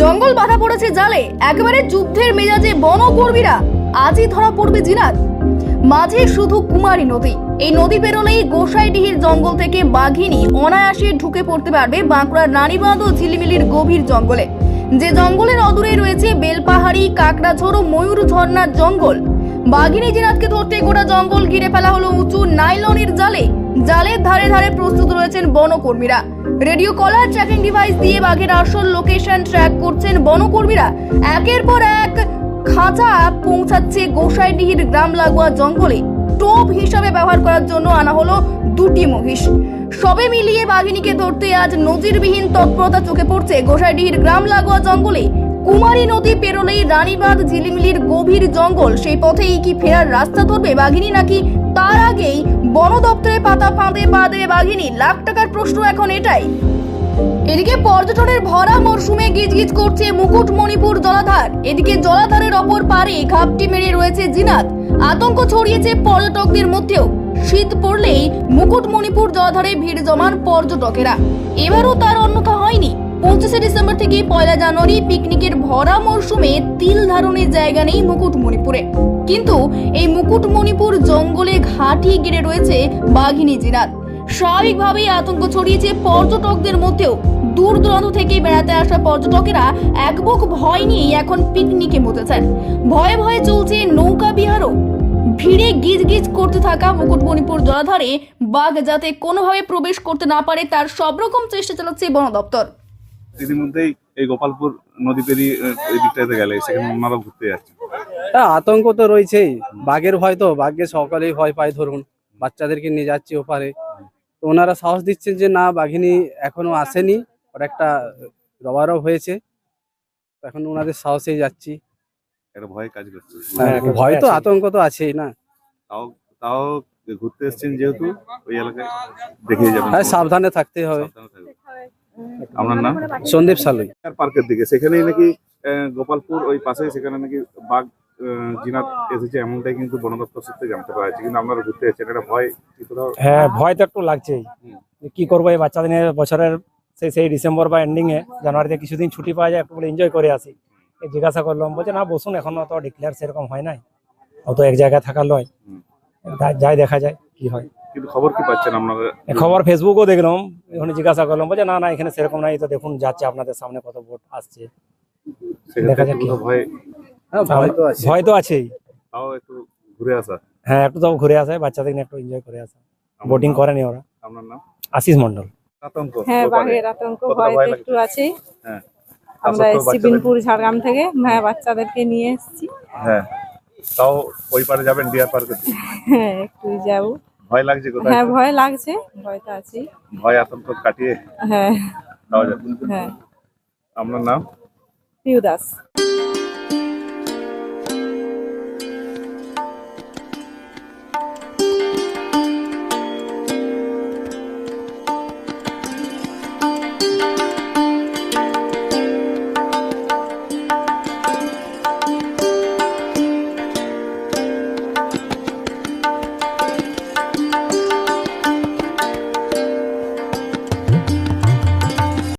জঙ্গল বাধা পড়েছে জালে। একেবারে যুদ্ধের মেজাজে বনকর্মীরা আজই ধরা পড়বে জিনাত মাঝে শুধু কুমারী নদী। এই নদী পেরোলেই গোসাইডিহির জঙ্গল থেকে বাঘিনী অনায়াসে ঢুকে পড়তে পারবে বাঁকুড়ার রানীবাঁধ ও ঝিলিমিলির গভীর জঙ্গলে। যে জঙ্গলের অদূরে রয়েছে বেলপাহাড়ি, কাকড়াঝোড় ও ময়ূর ঝর্ণার জঙ্গল। বাঘিনী জিনাতকে ধরতে গোটা জঙ্গল ঘিরে ফেলা হলো উঁচু নাইলনের জালে। জালের ধারে ধারে প্রস্তুত রয়েছেন বনকর্মীরা। রেডিও কলার ট্র্যাকিং ডিভাইস দিয়ে বাঘের আসল লোকেশন ট্র্যাক করছেন বনকর্মীরা। একের পর এক খাঁচা পৌঁছাচ্ছে গোসাইডিহির গ্রাম লাগোয়া জঙ্গলে। টোপ হিসাবে ব্যবহার করার জন্য আনা হলো দুটি মহিষ। সবে মিলিয়ে বাঘিনীকে ধরতে আজ নজিরবিহীন তৎপরতা চোখে পড়ছে গোসাইডিহির গ্রাম লাগোয়া জঙ্গলে। কুমারী নদী পেরোলেই রানীবাঁধ ঝিলিমিলির গভীর জঙ্গল। সেই পথেই কি ফেরার রাস্তা ধরবে বাঘিনী নাকি তার আগেই বন দপ্তরের পাতা ফাঁদে পা দেবে বাঘিনী। লাখ টাকার প্রশ্ন এখন এটাই। এদিকে পর্যটনের ভরা মরশুমে গিজগিজ করছে মুকুটমণিপুর জলাধার। এদিকে জলাধারের অপর পারে ঘাপটি মেরে রয়েছে জিনাত। আতঙ্ক ছড়িয়েছে পর্যটকদের মধ্যেও। শীত পড়লেই মুকুটমণিপুর জলাধারে ভিড় জমান পর্যটকেরা। এবারও তার অন্যথা হয়নি। পঁচিশে ডিসেম্বর থেকে পয়লা জানুয়ারি পিকনিকের ভরা মরশুমে তিল ধারণের জায়গা নেই মুকুটমণিপুরে। কিন্তু এই মুকুটমণিপুর জঙ্গলে ঘাটি ঘিরে রয়েছে বাঘিনী জিনাত। স্বাভাবিকভাবেই আতঙ্ক ছড়িয়েছে পর্যটকদের মধ্যেও। দূর দূরান্ত থেকে বেড়াতে আসা পর্যটকেরা এক বুক ভয় নিয়ে এখন পিকনিকে মতেছেন। ভয়ে ভয়ে চলছে নৌকা বিহারও। ভিড়ে গিজ গিজ করতে থাকা মুকুটমণিপুর জলাধারে বাঘ যাতে কোনোভাবে প্রবেশ করতে না পারে তার সব রকম চেষ্টা চালাচ্ছে বন দপ্তর ইতিমধ্যেই এই গোপালপুর নদী পেরিয়ে এই দিকটাতে গেলে সেখানে ওনারা ঘুরতে যাচ্ছেন। হ্যাঁ আতঙ্ক তো রয়েছেই। বাঘের ভয় তো বাঘকে সকালেই ভয় পায় ধরুন বাচ্চাদেরকে নিয়ে যাচ্ছি ওপারে। তো ওনারা সাহস দিচ্ছেন যে না বাঘিনী এখনও আসেনি ওর একটা রবারও হয়েছে। এখন ওনাদের সাহসেই যাচ্ছি। একটা ভয় কাজ করছে। হ্যাঁ, ভয় তো আতঙ্ক তো আছেই না। তাও তাও ঘুরতে এসেছেন যেহেতু ওই এলাকায় দেখে যাবেন। হ্যাঁ সাবধানে থাকতে হবে। আপনার নাম? সন্দীপ সালুই। পার্কের দিকে সেখানেই নাকি আহ, গোপালপুর ওই পাশে সেখানে নাকি বাঘ জিনাত এসেছে এমনটাই কিন্তু বন দপ্তর সূত্রে জানতে পারা যাচ্ছে। কিন্তু আপনারা ঘুরতে যাচ্ছেন এটা ভয় হ্যাঁ ভয় তো একটু লাগছেই। কি করব এই বাচ্চাদের নিয়ে বছরের সেই সেই ডিসেম্বর বা এন্ডিং এ জানুয়ারিতে কিছুদিন ছুটি পাওয়া যায় একটু বলে এনজয় করে আসি। এই জিজ্ঞাসা করলাম বলছে না বসুন এখনও তো ডিক্লেয়ার সেরকম হয় নাই। অত এক জায়গায় থাকার লয়। যাই দেখা যায়। কি হয়। কিন্তু খবর কি পাচ্ছেন আপনারা খবর ফেসবুকও দেখলাম ওখানে জিজ্ঞাসা করলাম বলছে না না এখানে সেরকম নাই তো দেখুন যাচ্ছে আপনাদের সামনে কত ভোট আসছে। দেখা যাক ভয় হ্যাঁ ভয় তো আছে। ভয় তো আছেই। তাও একটু ঘুরে আসা। হ্যাঁ একটু তো ঘুরে আসে বাচ্চাদের নিয়ে একটু এনজয় করে আসে। বোটিং? করেনি ওরা। আপনার নাম? আশিস মন্ডল আতঙ্ক। হ্যাঁ। বাঘের আতঙ্ক ভয় তো একটু আছে হ্যাঁ। আমরা এসছি বিনপুর ঝাড়গ্রাম থেকে। হ্যাঁ বাচ্চাদেরকে নিয়ে এসছি। হ্যাঁ। তাও ওই পারে যাবেন ডিয়ার পার্কে? হ্যাঁ একটু যাব। ভয় লাগছে কোথায়? হ্যাঁ ভয় লাগছে ভয় তো আছে ভয় আতঙ্ক কাটিয়ে হ্যাঁ। হ্যাঁ। আপনার নাম? পিউ দাস